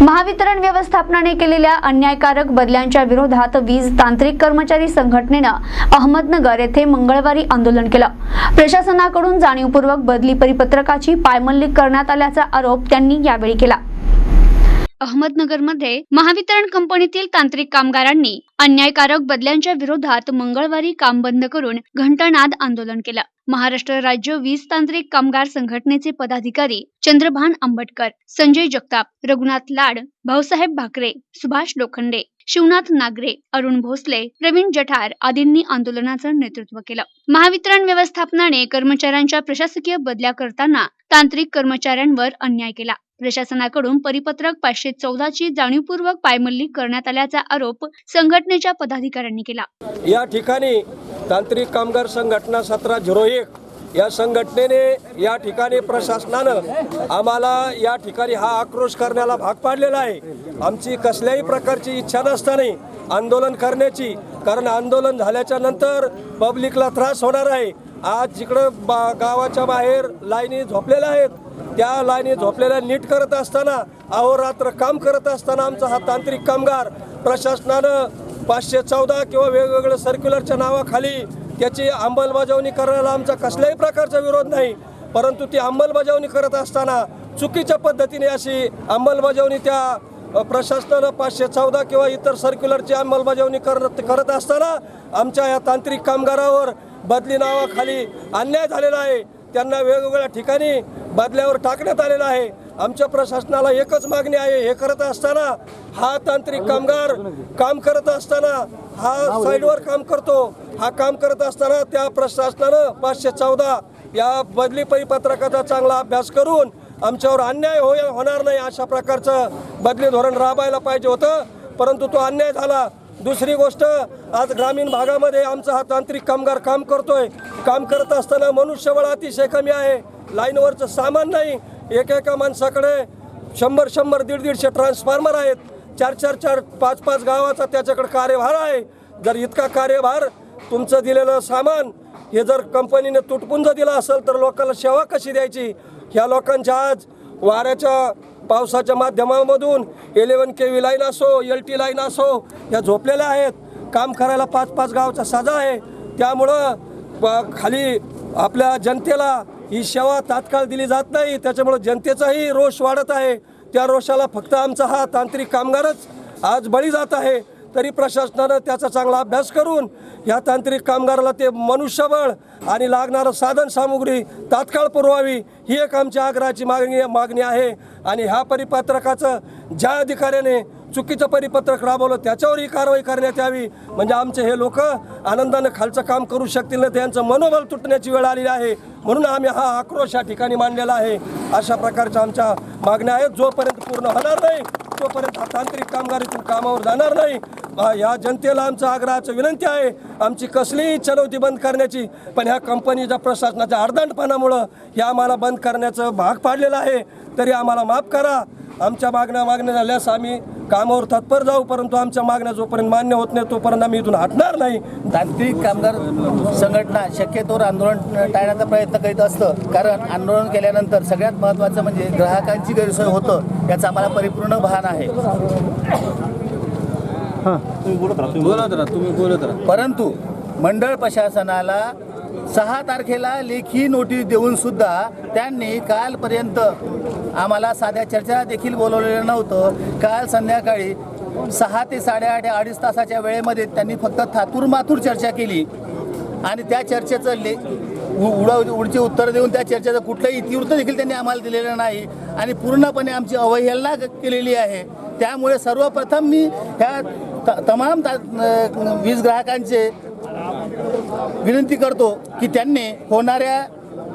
महावितरण व्यवस्थापनाने केलेल्या अन्यायकारक बदल्यांच्या विरोधात वीज तांत्रिक कर्मचारी संघटनेनं अहमदनगर येथे मंगळवारी आंदोलन केलं. प्रशासनाकडून जाणीवपूर्वक बदली परिपत्रकाची पायमल्ली करण्यात आल्याचा आरोप त्यांनी यावेळी केला. अहमदनगरमध्ये महावितरण कंपनीतील तांत्रिक कामगारांनी अन्यायकारक बदल्यांच्या विरोधात मंगळवारी काम बंद करून घंटानाद आंदोलन केलं. महाराष्ट्र राज्य वीज तांत्रिक कामगार संघटनेचे पदाधिकारी चंद्रभान आंबटकर संजय जगताप रघुनाथ लाड भाऊसाहेब भाकरे सुभाष लोखंडे शिवनाथ नागरे अरुण भोसले प्रवीण जठार आदींनी आंदोलनाचं नेतृत्व केलं. महावितरण व्यवस्थापनाने कर्मचाऱ्यांच्या प्रशासकीय बदल्या करताना तांत्रिक कर्मचाऱ्यांवर अन्याय केला. प्रशासनाकडून परिपत्रक पाचशे चौदा ची जाणीवपूर्वक पायमल्ली करण्यात आल्याचा आरोप संघटनेच्या पदाधिकाऱ्यांनी केला. या ठिकाणी तांत्रिक कामगार संघटना सतरा झिरो एक या संघटनेने या ठिकाणी प्रशासनानं आम्हाला या ठिकाणी हा आक्रोश करण्याला भाग पाडलेला आहे. आमची कसल्याही प्रकारची इच्छा नसताना आंदोलन करण्याची कारण आंदोलन झाल्याच्यानंतर पब्लिकला त्रास होणार आहे. आज जिकडं बा गावाच्या बाहेर लाईनी झोपलेल्या आहेत त्या लाईनी झोपलेल्या नीट करत असताना अहोरात्र काम करत असताना आमचा हा तांत्रिक कामगार प्रशासनानं पाचशे चौदा किंवा वेगवेगळ्या सर्क्युलरच्या नावाखाली त्याची अंमलबजावणी करण्याला आमचा कसल्याही प्रकारचा विरोध नाही. परंतु ती अंमलबजावणी करत असताना चुकीच्या पद्धतीने अशी अंमलबजावणी त्या प्रशासनानं पाचशे चौदा किंवा इतर सर्क्युलरची अंमलबजावणी करत करत असताना आमच्या या तांत्रिक कामगारावर बदली नावाखाली अन्याय झालेला आहे. त्यांना वेगवेगळ्या ठिकाणी बदल्यावर टाकण्यात आलेला आहे. आमच्या प्रशासनाला एकच मागणी आहे. हे करत असताना हा तांत्रिक कामगार काम करत असताना हा साईडवर काम करतो. हा काम करत असताना त्या प्रशासनानं पाचशे चौदा या बदली परिपत्रकाचा चांगला अभ्यास करून आमच्यावर अन्याय होय होणार नाही अशा प्रकारचं बदली धोरण राबायला पाहिजे होतं. परंतु तो अन्याय झाला. दुसरी गोष्ट आज ग्रामीण भागामध्ये आमचा हा तांत्रिक कामगार काम करतोय. काम करत असताना मनुष्यबळ अतिशय कमी आहे. लाईनवरचं सामान नाही. एकेका माणसाकडे शंभर शंभर दीड दीडशे ट्रान्सफॉर्मर आहेत. चार चार चार पाच पाच गावाचा त्याच्याकडे कार्यभार आहे. जर इतका कार्यभार तुमचं दिलेलं सामान हे जर कंपनीने तुटपुंज दिलं असेल तर लोकांना सेवा कशी द्यायची? ह्या लोकांच्या आज वाऱ्याच्या पावसाच्या माध्यमामधून इलेवन के व्ही लाईन असो एल टी लाईन असो ह्या झोपलेल्या आहेत. काम करायला पाच पाच गावचा साजा आहे. त्यामुळं खाली आपल्या जनतेला ही सेवा तात्काळ दिली जात नाही. त्याच्यामुळं जनतेचाही रोष वाढत आहे. त्या रोषाला फक्त आमचा हा तांत्रिक कामगारच आज बळी जात आहे. तरी प्रशासनानं त्याचा चांगला अभ्यास करून या तांत्रिक कामगाराला ते मनुष्यबळ आणि लागणारं साधन सामुग्री तात्काळ पुरवावी ही एक आमच्या आग्रहाची मागणी मागणी आहे. आणि ह्या परिपत्रकाचं ज्या अधिकाऱ्याने चुकीचं परिपत्रक राबवलं त्याच्यावरही कारवाई करण्यात यावी. म्हणजे आमचे हे लोक आनंदानं खालचं काम करू शकतील ना त्यांचं मनोबल तुटण्याची वेळ आलेली आहे. म्हणून आम्ही हा आक्रोश या ठिकाणी मांडलेला आहे. अशा प्रकारच्या आमच्या मागण्या आहेत. जोपर्यंत पूर्ण होणार नाही तोपर्यंत तांत्रिक कामगारीतून कामावर जाणार नाही. ह्या या जनतेला आमचा आग्रहाचं विनंती आहे. आमची कसलीही इच्छा नव्हती बंद करण्याची पण ह्या कंपनीच्या प्रशासनाच्या अर्धांटपणामुळं हे आम्हाला बंद करण्याचं भाग पाडलेलं आहे. तरी आम्हाला माफ करा. आमच्या मागण्या मागण्या झाल्यास आम्ही कामावर तत्पर जाऊ परंतु आमच्या मागण्या जोपर्यंत मान्य होत नाही तोपर्यंत आम्ही इथून हटणार नाही. तांत्रिक कामगार संघटना शक्यतोवर आंदोलन टाळण्याचा प्रयत्न करीत असतं. कारण आंदोलन केल्यानंतर सगळ्यात महत्त्वाचं म्हणजे ग्राहकांची गैरसोय होतं याचं आम्हाला परिपूर्ण भान आहे. परंतु मंडळ प्रशासनाला सहा तारखेला लेखी नोटीस देऊन सुद्धा त्यांनी कालपर्यंत आम्हाला साध्या चर्चा देखील बोलवलेलं नव्हतं. काल संध्याकाळी सहा ते साडेआठ या अडीच तासाच्या वेळेमध्ये त्यांनी फक्त थातूरमाथूर चर्चा केली. आणि त्या चर्चेचं ले उ- उडा उत्तर देऊन त्या चर्चेचं कुठलंही इतिवृत्त देखील त्यांनी आम्हाला दिलेलं नाही. आणि पूर्णपणे आमची अवहेलना केलेली आहे. त्यामुळे सर्वप्रथम मी ह्या त- तमाम ता- वीज ग्राहकांचे विनंती करतो की त्यांनी होणाऱ्या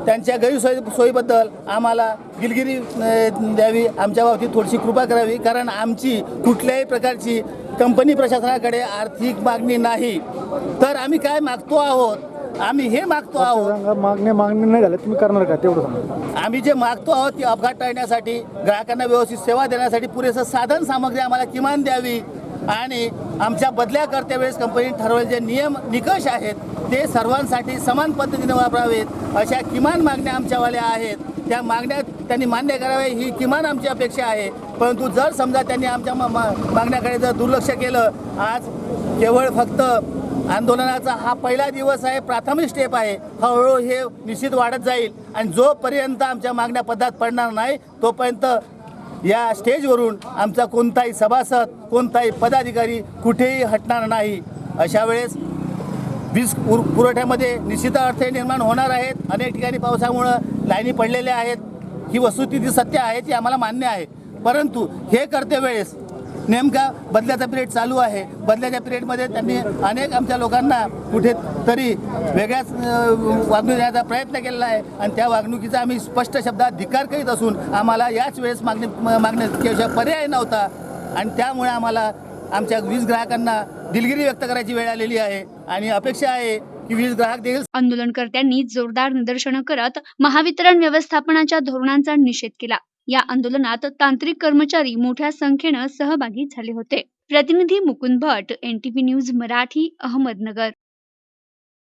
त्यांच्या गैरसोयी सोयीबद्दल आम्हाला दिलगिरी अं, द्यावी आमच्या बाबतीत थोडीशी कृपा करावी. कारण आमची कुठल्याही प्रकारची कंपनी प्रशासनाकडे आर्थिक मागणी नाही. तर आम्ही काय मागतो आहोत? आम्ही हे मागतो आहोत. सांगा मागण्या मागणी नाही झाल्या तुम्ही करणार का? तेवढं सांगा. आम्ही जे मागतो आहोत ती अपघात टाळण्यासाठी ग्राहकांना व्यवस्थित सेवा देण्यासाठी पुरेसं साधन सामग्री आम्हाला किमान द्यावी. आणि आमच्या बदल्या करत्या वेळेस कंपनीने ठरवलेले जे नियम निकष आहेत ते सर्वांसाठी समान पद्धतीने वापरावेत अशा किमान मागण्या आमच्यावाल्या आहेत. त्या मागण्या त्यांनी मान्य कराव्या ही किमान आमची अपेक्षा आहे. परंतु जर समजा त्यांनी आमच्या मागण्याकडे जर दुर्लक्ष केलं आज केवळ फक्त आंदोलनाचा हा पहिला दिवस आहे प्राथमिक स्टेप आहे हळूहळू हे निश्चित वाढत जाईल. आणि जोपर्यंत आमच्या मागण्या पदात पडणार नाही तोपर्यंत या स्टेजवरून आमचा कोणताही सभासद कोणताही पदाधिकारी कुठेही हटणार नाही. अशा वेळेस वीज पुर पुरवठ्यामध्ये निश्चित अडथळे निर्माण होणार आहेत. अनेक ठिकाणी पावसामुळं लाईनी पडलेल्या आहेत. ही वस्तुस्थिती सत्य आहे ती आम्हाला मान्य आहे. परंतु हे करते वेळेस नेमका बदल्याचा पिरियड चालू आहे. बदल्याच्या पिरियडमध्ये त्यांनी अनेक आमच्या लोकांना कुठेतरी वेगळ्याच वागणूक देण्याचा प्रयत्न केलेला आहे. आणि त्या वागणुकीचा आम्ही स्पष्ट शब्दात धिकार करीत असून आम्हाला याच वेळेस मागणी मागण्याशिवाय पर्याय नव्हता. आणि त्यामुळे आम्हाला आमच्या वीज ग्राहकांना दिलगिरी व्यक्त करायची वेळ आलेली आहे. आणि अपेक्षा आहे की वीज ग्राहक देखील आंदोलनकर्त्यांनी जोरदार निदर्शनं करत महावितरण व्यवस्थापनाच्या धोरणांचा निषेध केला. या आंदोलनात तांत्रिक कर्मचारी मोठ्या संख्येनं सहभागी झाले होते. प्रतिनिधी मुकुंद भट एनटीव्ही न्यूज मराठी अहमदनगर.